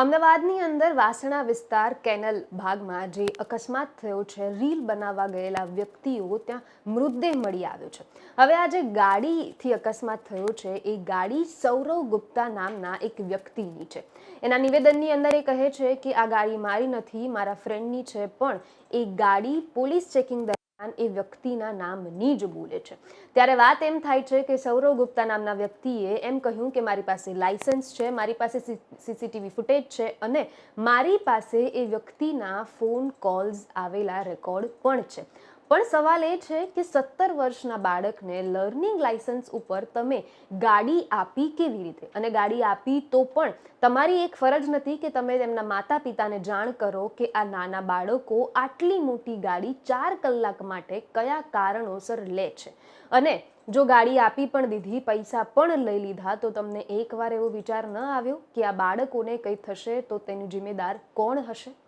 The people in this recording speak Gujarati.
અમદાવાદની અંદર વાસણા વિસ્તાર કેનલ ભાગમાં જે અકસ્માત થયો છે, રીલ બનાવવા ગયેલા વ્યક્તિઓ ત્યાં મૃતદેહ મળી આવ્યો છે. હવે આ જે ગાડીથી અકસ્માત થયો છે, એ ગાડી સૌરવ ગુપ્તા નામના એક વ્યક્તિની છે. એના નિવેદનની અંદર એ કહે છે કે, આ ગાડી મારી નથી, મારા ફ્રેન્ડની છે, પણ એ ગાડી પોલીસ ચેકિંગ દરમિયાન એ વ્યક્તિના નામની જ બોલે છે. ત્યારે વાત એમ થાય છે કે સૌરવ ગુપ્તા નામના વ્યક્તિએ એમ કહ્યું કે મારી પાસે લાયસન્સ છે, મારી પાસે સીસીટીવી ફૂટેજ છે અને મારી પાસે એ વ્યક્તિના ફોન કોલ્સ આવેલા રેકોર્ડ પણ છે. પણ સવાલ એ છે કે સત્તર વર્ષના બાળકને લર્નિંગ લાયસન્સ ઉપર તમે ગાડી આપી કેવી રીતે? અને ગાડી આપી તો પણ તમારી એક ફરજ નથી કે તમે તેમના માતા પિતાને જાણ કરો કે આ નાના બાળકો આટલી મોટી ગાડી ચાર કલાક માટે કયા કારણોસર લે છે. અને જો ગાડી આપી પણ દીધી, પૈસા પણ લઈ લીધા, તો તમને એકવાર એવો વિચાર ન આવ્યો કે આ બાળકોને કંઈ થશે તો તેનું જિમ્મેદાર કોણ હશે?